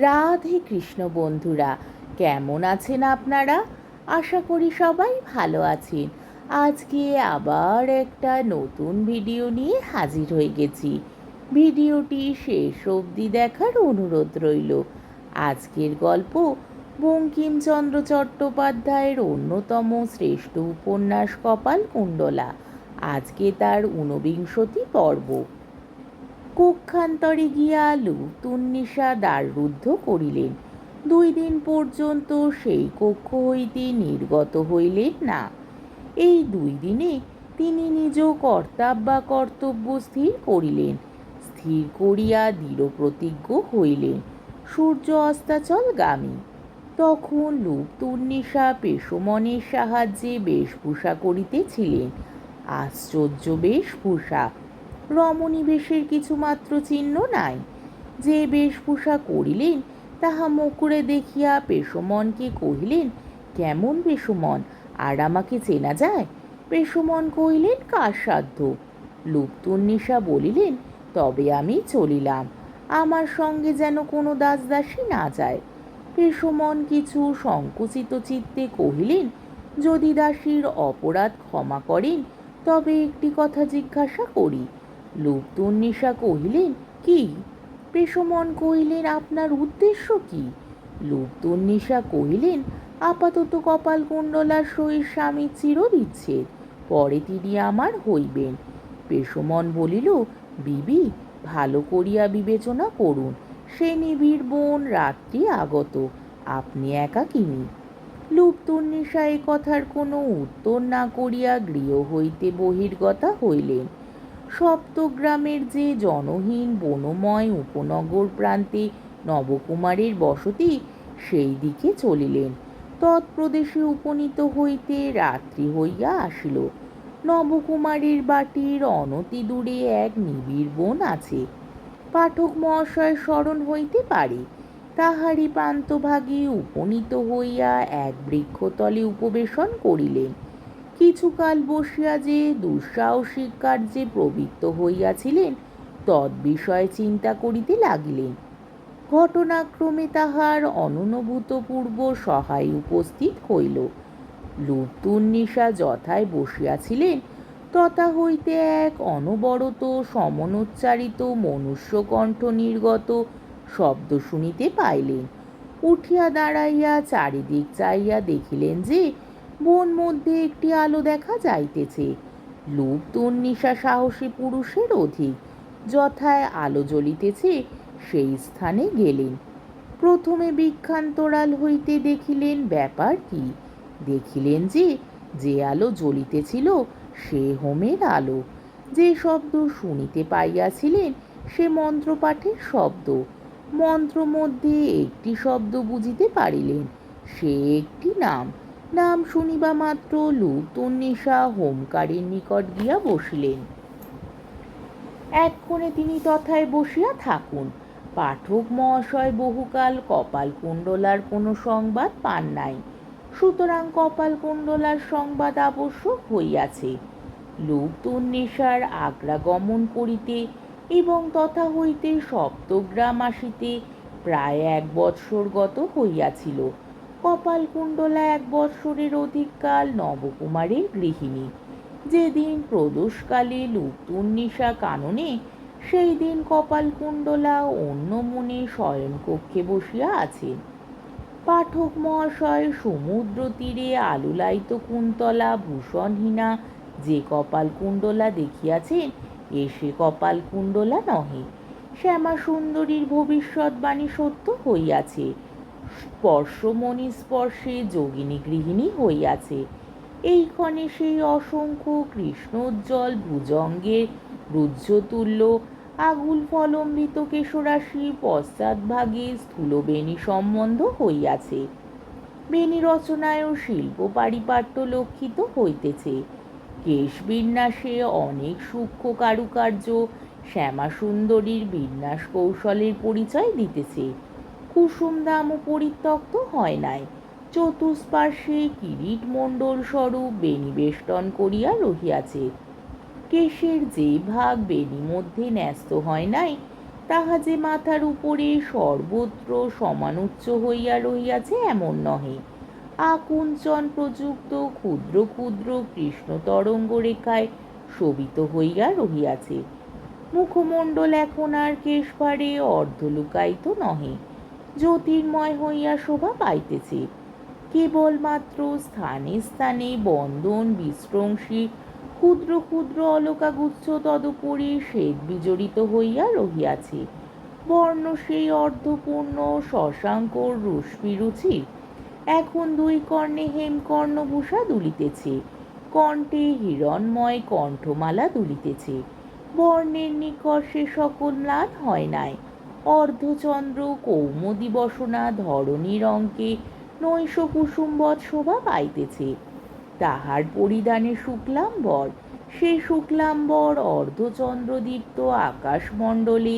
রাধে কৃষ্ণ বন্ধুরা, কেমন আছেন আপনারা? আশা করি সবাই ভালো আছেন। আজকে আবার একটা নতুন ভিডিও নিয়ে হাজির হয়ে গেছি। ভিডিওটি শেষ অবধি দেখার অনুরোধ রইল। আজকের গল্প বঙ্কিমচন্দ্র চট্টোপাধ্যায়ের অন্যতম শ্রেষ্ঠ উপন্যাস কপাল কুণ্ডলা। আজকে তার ঊনবিংশতি পর্ব। কক্ষান্তরে গিয়া লুতুন্নিশা দ্বাররুদ্ধ করিলেন। দুই দিন পর্যন্ত সেই কক্ষ হইতে নির্গত হইলেন না। এই দুই দিনে তিনি নিজ কর্তাব্যা কর্তব্য স্থির করিলেন, স্থির করিয়া দৃঢ় প্রতিজ্ঞ হইলেন, সূর্য অস্তাচলগামী। তখন লুপ্তুন্নিশা পেশমনের সাহায্যে বেশভূষা করিতেছিলেন, আশ্চর্য বেশভূষা। রমণী বেশের কিছুমাত্র চিহ্ন নাই। যে বেশভূষা করিলেন, তাহা মুকুরে দেখিয়া পেশমনকে কহিলেন, কেমন পেশমন, আর আমাকে চেনা যায়? পেশমন কহিলেন, কার সাধ্য? বলিলেন, তবে আমি চলিলাম, আমার সঙ্গে যেন কোনো দাসদাসী না যায়। পেশমন কিছু সংকুচিত চিত্তে কহিলেন, যদি দাসীর অপরাধ ক্ষমা করেন, তবে একটি কথা জিজ্ঞাসা করি লুপ্তুন্নিশা কহিলেন কি? পেশমন কহিলেন, আপনার উদ্দেশ্য কি? লুপ্তুন্নিশা কহিলেন, আপাতত কপাল কুণ্ডলার সহিত স্বামীর চিরবিচ্ছেদ, পরে তিনি আমার হইবেন। পেশমন বলিল, বিবি, ভালো করিয়া বিবেচনা করুন। সে নিবিড় বোন রাত্রি আগত, আপনি একা কিনি লুপ্তুন্নিশা এ কথার কোনো উত্তর না করিয়া গৃহ হইতে বহির্গতা হইলেন। সপ্তগ্রামের যে জনহীন বনময় উপনগর প্রান্তে নবকুমারের বসতি, সেই দিকে চলিলেন। তৎপ্রদেশে উপনীত হইতে রাত্রি হইয়া আসিল। নবকুমারের বাটির অনতি দূরে এক নিবিড় বন আছে। পাঠক মহাশয় স্মরণ হইতে পারে, তাহারই প্রান্তভাগে উপনীত হইয়া এক বৃক্ষতলে উপবেশন করিলেন। কিছুকাল বসিয়া যে দুঃসাহসিক কার্যে প্রবৃত্ত হইয়াছিলেন তদ্বিষয়ে চিন্তা করিতে লাগিলেন। ঘটনাক্রমে তাহার অননুভূতপূর্ব সহায় উপস্থিত হইল। লুপ্তুন্নিশা যথায় বসিয়াছিলেন, তথা হইতে এক অনবরত সমনোচ্চারিত মনুষ্যকণ্ঠ নির্গত শব্দ শুনিতে পাইলেন। উঠিয়া দাঁড়াইয়া চারিদিক চাইয়া দেখিলেন যে বন মধ্যে একটি আলো দেখা যাইতেছে। লুপ্তুন্নিশা সাহসী পুরুষের অধিক। যথায় আলো জ্বলিতেছে, সেই স্থানে গেলেন। প্রথমে বিক্ষান্তরাল হইতে দেখিলেন ব্যাপার কি? দেখিলেন যে যে আলো জ্বলিতেছিল, সে হোমের আলো। যে শব্দ শুনিতে পাইয়াছিলেন, সে মন্ত্রপাঠের শব্দ। মন্ত্র মধ্যে একটি শব্দ বুঝিতে পারিলেন, সে একটি নাম। নাম শুনিবা মাত্র লুপ্তন্নিশা হোমকারের নিকট গিয়া বসিলেন। এক্ষণে তিনি তথায় বসিয়া থাকুন। পাঠক মহাশয় বহুকাল কপাল কুণ্ডলার কোনো সংবাদ পান নাই। সুতরাং কপাল কুণ্ডলার সংবাদ আবশ্যক হইয়াছে। লুপ্তন্নেষার আগ্রা গমন করিতে এবং তথা হইতে সপ্তগ্রাম আসিতে প্রায় এক বৎসর গত হইয়াছিল। কপাল কুণ্ডলা এক বৎসরের অধিককাল নবকুমারের গৃহিণী। যেদিন প্রদোষকালে লুপ্তুন্নিশা কাননে সেই দিন কপালকুণ্ডলা অন্য মনে শয়নকক্ষে বসিয়া আছেন। পাঠক মহাশয় সমুদ্র তীরে আলুলাইত কুন্তলা, ভূষণহীনা, যে কপালকুণ্ডলা দেখিয়াছেন, এ সে কপালকুণ্ডলা নহে। শ্যামা সুন্দরীর ভবিষ্যৎবাণী সত্য হইয়াছে। স্পর্শমণি স্পর্শে যোগিনী গৃহিণী হইয়াছে। এইক্ষণে সেই অসংখ্য কৃষ্ণোজ্জ্বল ভুজঙ্গের রুজ্জতুল্য আগুল ফলম্বিত কেশরাশি পশ্চাৎভাগে স্থূলবেণী সম্বন্ধ হইয়াছে। বেণী রচনায়ও শিল্প পারিপাট্য লক্ষিত হইতেছে। কেশ বিন্যাসে অনেক সূক্ষ্ম কারুকার্য শ্যামাসুন্দরীর বিন্যাস কৌশলের পরিচয় দিতেছে। কুসুম দামও পরিত্যক্ত হয় নাই। চতুষ্পার্শ্বে কিরিট মণ্ডল স্বরূপ বেণীবেষ্টন করিয়া রহিয়াছে। কেশের যে ভাগ বেণী মধ্যে ন্যস্ত হয় নাই, তাহা যে মাথার উপরে সর্বত্র সমানুচ্চ হইয়া রহিয়াছে এমন নহে। আকুঞ্চন প্রযুক্ত ক্ষুদ্র ক্ষুদ্র কৃষ্ণ তরঙ্গ রেখায় শোভিত হইয়া রহিয়াছে। মুখমণ্ডল এখন আর কেশভারে অর্ধলুকায়িত নহে। জ্যোতির্ময় হইয়া শোভা পাইতেছে। কেবলমাত্র স্থানে স্থানে বন্ধন বিশৃঙ্খী ক্ষুদ্র ক্ষুদ্র অলকাগুচ্ছ তদুপরি শ্বেত বিজড়িত হইয়া রহিয়াছে। বর্ণ সেই অর্ধপূর্ণ শশাঙ্কর রুচির এখন দুই কর্ণে হেমকর্ণভূষা দুলিতেছে। কণ্ঠে হিরণময় কণ্ঠমালা দুলিতেছে। বর্ণের নিকট সে সকল ম্লান হয় নাই। অর্ধচন্দ্র কৌমদি বসনা ধরণীর অঙ্কে নৈশ কুসুমবৎ শোভা পাইতেছে। তাহার পরিধানে শুক্লাম্বর, সে শুক্লাম্বর অর্ধচন্দ্রদীপ্ত আকাশমণ্ডলে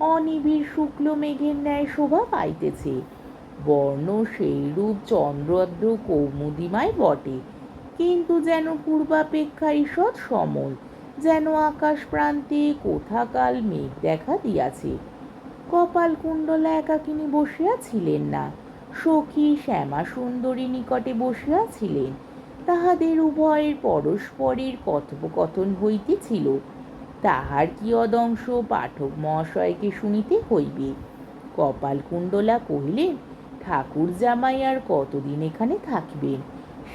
অনিবিড় শুক্ল মেঘের ন্যায় শোভা পাইতেছে। বর্ণ সেইরূপ চন্দ্রদ্র কৌমুদিমায় বটে, কিন্তু যেন পূর্বাপেক্ষা ঈষৎ সমল যেন আকাশ প্রান্তে কোথাকাল মেঘ দেখা দিয়াছে। কপাল কুণ্ডলা একাকিনী বসিয়া ছিলেন না। সখী শ্যামা সুন্দরী নিকটে বসিয়া ছিলেন তাহাদের উভয়ের পরস্পরের কথোপকথন হইতেছিল। তাহার কি অদংশ পাঠক মহাশয়কে শুনিতে হইবে? কপাল কুণ্ডলা কহিলেন, ঠাকুর জামাই আর কতদিন এখানে থাকিবেন?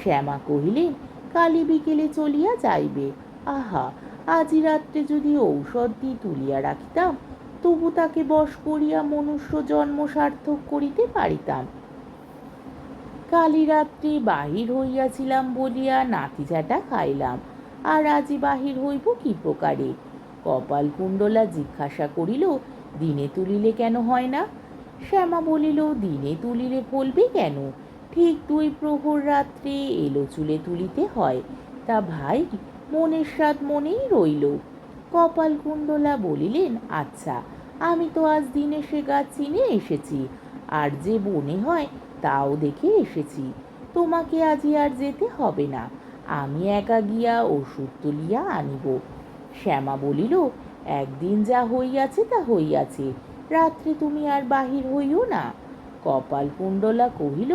শ্যামা কহিলেন কালি বিকেলে চলিয়া যাইবে। আহা, আজি রাত্রে যদি ঔষধটি তুলিয়া রাখিতাম তবু তাকে বশ করিয়া মনুষ্য জন্ম সার্থক করিতে পারিতাম। কালী রাত্রে বাহির হইয়াছিলাম বলিয়া নাতিঝাটা খাইলাম। আর আজি বাহির হইব কি প্রকারে? কপাল কুণ্ডলা জিজ্ঞাসা করিল, দিনে তুলিলে কেন হয় না? শ্যামা বলিল, দিনে তুলিলে ফলবে কেন? ঠিক দুই প্রহর রাত্রে এলো চুলে তুলিতে হয়। তা ভাই, মনের স্বাদ মনেই রইল। কপাল কুণ্ডলা বলিলেন আচ্ছা আমি তো আজ দিনে সে গাছ চিনে এসেছি, আর যে বনে হয় তাও দেখে এসেছি। তোমাকে আজি আর যেতে হবে না, আমি একা গিয়া ওষুধ তুলিয়া আনিব। শ্যামা বলিল, একদিন যা হইয়াছে তা হইয়াছে, রাত্রে তুমি আর বাহির হইও না। কপাল কুণ্ডলা কহিল,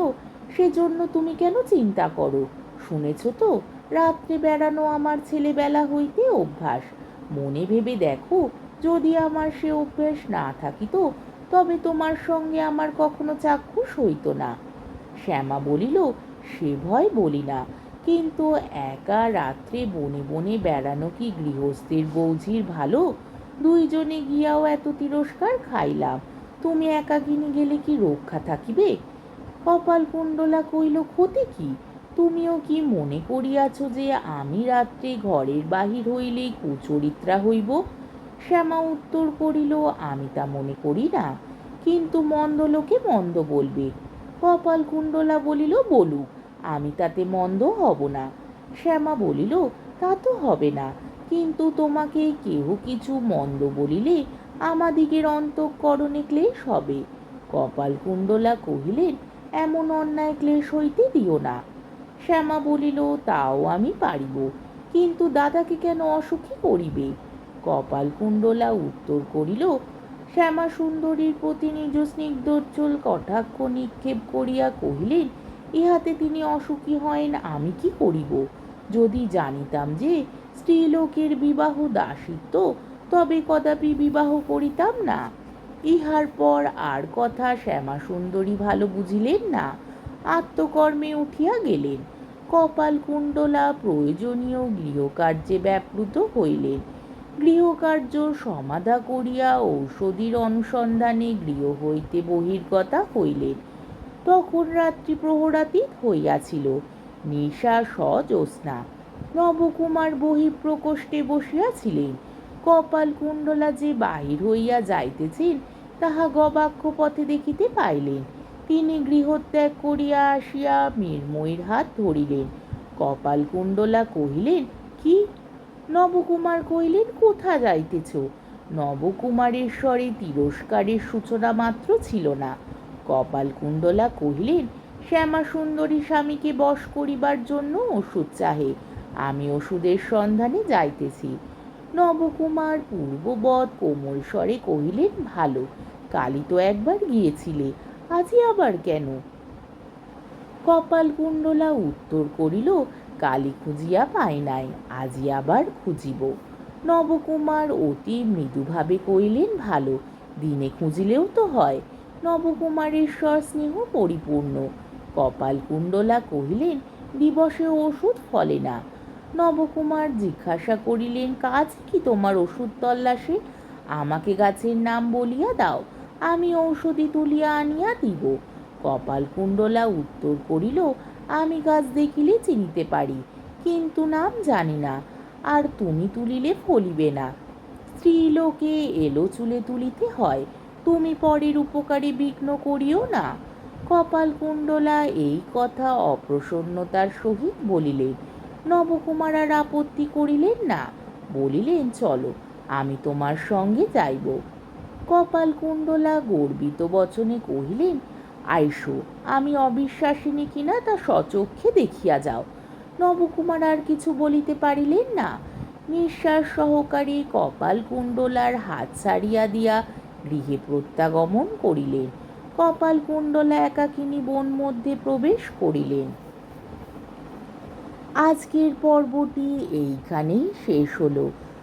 সেজন্য তুমি কেন চিন্তা করো? শুনেছ তো, রাত্রে বেড়ানো আমার ছেলেবেলা হইতে অভ্যাস মনে ভেবে দেখো, যদি আমার সে অভ্যেস না থাকিত, তবে তোমার সঙ্গে আমার কখনো চাক্ষুষ হইত না। শ্যামা বলিল, সে ভয় বলি না, কিন্তু একা রাত্রে বনে বনে বেড়ানো কি গৃহস্থের বৌঝির ভালো? দুইজনে গিয়াও এত তিরস্কার খাইলাম, তুমি একাকিনী গেলে কি রক্ষা থাকিবে? কপাল কুণ্ডলা কইল, ক্ষতি কি? তুমিও কি মনে করিয়াছ যে আমি রাত্রে ঘরের বাহির হইলেই কুচরিত্রা হইব? শ্যামা উত্তর করিল, আমি তা মনে করি না। কিন্তু মন্দ লোকে মন্দ বলবে। কপাল কুণ্ডলা বলিল বলুক আমি তাতে মন্দ হব না। শ্যামা বলিল, তা তো হবে না। কিন্তু তোমাকে কেহ কিছু মন্দ বলিলে আমাদিগের অন্তঃকরণে ক্লেশ হবে। কপাল কুণ্ডলা কহিলেন, এমন অন্যায় ক্লেশ হইতে দিও না। শ্যামা বলিল, তাও আমি পারিব। কিন্তু দাদাকে কেন অসুখী করিবে? কপাল কুণ্ডলা উত্তর করিল, শ্যামা সুন্দরীর প্রতি নিজ স্নিগ্ধোজ্জ্বল কটাক্ষ নিক্ষেপ করিয়া কহিলেন, ইহাতে তিনি অসুখী হয়েন, আমি কি করিব? যদি জানিতাম যে স্ত্রীলোকের বিবাহ দাসিত্ব, তবে কদাপি বিবাহ করিতাম না। ইহার পর আর কথা শ্যামা সুন্দরী ভালো বুঝিলেন না। আত্মকর্মে উঠিয়া গেলেন। কপাল কুণ্ডলা প্রয়োজনীয় গৃহকার্যে ব্যাপৃত হইলেন। গৃহকার্য সমাধা করিয়া ঔষধির অনুসন্ধানে গৃহ হইতে বহির্গতা হইলেন। তখন রাত্রি প্রহরাতীত হইয়াছিল। নিশা সজ্যোৎস্না নবকুমার বহিঃপ্রকোষ্ঠে বসিয়াছিলেন। কপাল কুণ্ডলা যে বাহির হইয়া যাইতেছেন, তাহা গবাক্ষ পথে দেখিতে পাইলেন। তিনি গৃহত্যাগ করিয়া আসিয়া মৃন্ময়ীর হাত ধরিলেন। কপাল কুণ্ডলা কহিলেন, কি? নবকুমার কহিলেন, কোথা যাইতেছ? নবকুমারের স্বরে তিরস্কারের সূচনা মাত্র ছিল না। কপাল কুণ্ডলা কহিলেন শ্যামা সুন্দরী স্বামীকে বশ করিবার জন্য ওষুধ চাহে, আমি ওষুধের সন্ধানে যাইতেছি। নবকুমার পূর্ববৎ কোমল স্বরে কহিলেন, ভালো কালী তো একবার গিয়েছিলে আজই আবার কেন? কপালকুণ্ডলা উত্তর করিল, কালী খুঁজিয়া পাই নাই, আজি আবার খুঁজিব। নবকুমার অতি মৃদুভাবে কইলেন ভালো, দিনে খুঁজিলেও তো হয়, নবকুমারের স্বর স্নেহ পরিপূর্ণ। কপালকুণ্ডলা কহিলেন, দিবসে ওষুধ ফলে না। নবকুমার জিজ্ঞাসা করিলেন, কাজ কি তোমার ওষুধ তল্লাশে? আমাকে গাছের নাম বলিয়া দাও। আমি ঔষধি তুলিয়া আনিয়া দিব। কপালকুণ্ডলা উত্তর করিল, আমি গাছ দেখিলে চিনিতে পারি, কিন্তু নাম জানি না, আর তুমি তুলিলে ফলিবে না। স্ত্রীলোকে এলো চুলে তুলিতে হয়, তুমি পরের উপকারে বিঘ্ন করিও না। কপালকুণ্ডলা এই কথা অপ্রসন্নতার সহিত বলিলেন, নবকুমার আর আপত্তি করিলেন না। বলিলেন, চলো, আমি তোমার সঙ্গে যাইব। কপালকুণ্ডলা গর্বিত বচনে কহিলেন, আইসো, আমি অবিশ্বাসিনী কিনা তা সচক্ষে দেখিয়া যাও। নবকুমার আর কিছু বলিতে পারিলেন না। নিঃশ্বাস সহকারে কপালকুণ্ডলার হাত ছাড়িয়া দিয়া গৃহে প্রত্যাগমন করিলেন। কপালকুণ্ডলা একাকিনী বন মধ্যে প্রবেশ করিলেন। আজকের পর্বটি এইখানেই শেষ হলো।